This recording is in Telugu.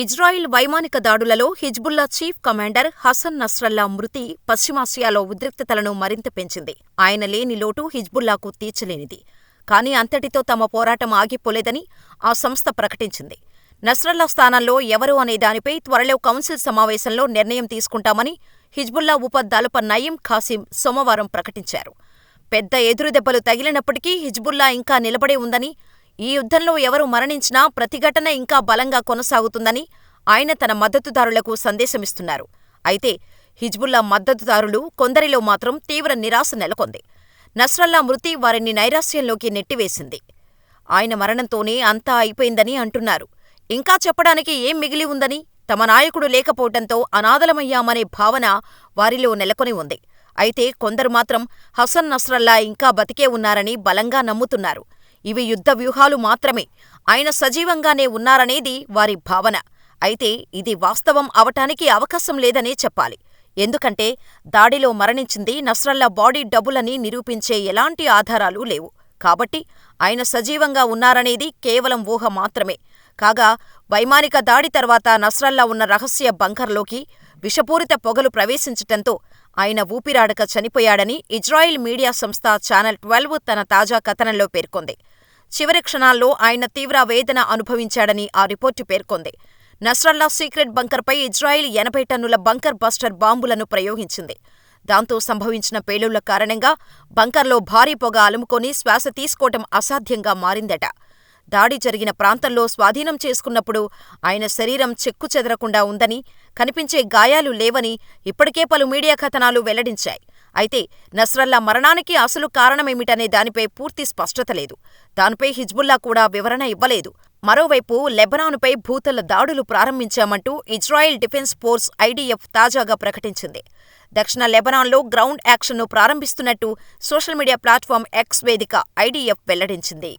ఇజ్రాయిల్ వైమానిక దాడులలో Hezbollah chief commander Hassan Nasrallah మృతి పశ్చిమాసియాలో ఉద్రిక్తతలను మరింత పెంచింది. ఆయన లేని లోటు హిజ్బుల్లాకు తీర్చలేనిది. కానీ అంతటితో తమ పోరాటం ఆగిపోలేదని ఆ సంస్థ ప్రకటించింది. నస్రల్లా స్థానంలో ఎవరు అనే దానిపై త్వరలో కౌన్సిల్ సమావేశంలో నిర్ణయం తీసుకుంటామని హిజ్బుల్లా ఉప నయీం ఖాసిం సోమవారం ప్రకటించారు. పెద్ద ఎదురుదెబ్బలు తగిలినప్పటికీ హిజ్బుల్లా ఇంకా నిలబడే ఉందని, ఈ యుద్ధంలో ఎవరు మరణించినా ప్రతిఘటన ఇంకా బలంగా కొనసాగుతుందని ఆయన తన మద్దతుదారులకు సందేశమిస్తున్నారు. అయితే హిజ్బుల్లా మద్దతుదారులు కొందరిలో మాత్రం తీవ్ర నిరాశ నెలకొంది. నస్రల్లా మృతి వారిని నైరాశ్యంలోకి నెట్టివేసింది. ఆయన మరణంతోనే అంతా అయిపోయిందని అంటున్నారు. ఇంకా చెప్పడానికి ఏం మిగిలి ఉందని, తమ నాయకుడు లేకపోవటంతో అనాథలమయ్యామనే భావన వారిలో నెలకొని ఉంది. అయితే కొందరు మాత్రం హసన్ నస్రల్లా ఇంకా బతికే ఉన్నారని బలంగా నమ్ముతున్నారు. ఇవి యుద్ధ వ్యూహాలు మాత్రమే, ఆయన సజీవంగానే ఉన్నారనేది వారి భావన. అయితే ఇది వాస్తవం అవటానికి అవకాశం లేదనే చెప్పాలి. ఎందుకంటే దాడిలో మరణించింది నస్రల్లా బాడీ డబ్బులని నిరూపించే ఎలాంటి ఆధారాలు లేవు. కాబట్టి ఆయన సజీవంగా ఉన్నారనేది కేవలం ఊహ మాత్రమే. కాగా వైమానిక దాడి తర్వాత నస్రల్లా ఉన్న రహస్య బంకర్లోకి విషపూరిత పొగలు ప్రవేశించటంతో ఆయన ఊపిరాడక చనిపోయాడని ఇజ్రాయిల్ మీడియా సంస్థ ఛానల్ ట్వెల్వ్ తన తాజా కథనంలో పేర్కొంది. చివరి క్షణాల్లో ఆయన తీవ్ర వేదన అనుభవించాడని ఆ రిపోర్టు పేర్కొంది. నస్రల్లా సీక్రెట్ బంకర్పై ఇజ్రాయిల్ ఎనభై టన్నుల బంకర్ బస్టర్ బాంబులను ప్రయోగించింది. దాంతో సంభవించిన పేలుళ్ళ కారణంగా బంకర్లో భారీ పొగ అలుముకొని శ్వాస తీసుకోవటం అసాధ్యంగా మారిందట. దాడి జరిగిన ప్రాంతంలో స్వాధీనం చేసుకున్నప్పుడు ఆయన శరీరం చెక్కుచెదరకుండా ఉందని, కనిపించే గాయాలు లేవని ఇప్పటికే పలు మీడియా కథనాలు వెల్లడించాయి. అయితే నస్రల్లా మరణానికి అసలు కారణమేమిటనే దానిపై పూర్తి స్పష్టత లేదు. దానిపై హిజ్బుల్లా కూడా వివరణ ఇవ్వలేదు. మరోవైపు లెబనానుపై భూతల దాడులు ప్రారంభించామంటూ ఇజ్రాయెల్ డిఫెన్స్ ఫోర్స్ ఐడిఎఫ్ తాజాగా ప్రకటించింది. దక్షిణ లెబనాన్లో గ్రౌండ్ యాక్షన్ను ప్రారంభిస్తున్నట్టు సోషల్ మీడియా ప్లాట్ఫామ్ ఎక్స్ వేదిక ఐడిఎఫ్ వెల్లడించింది.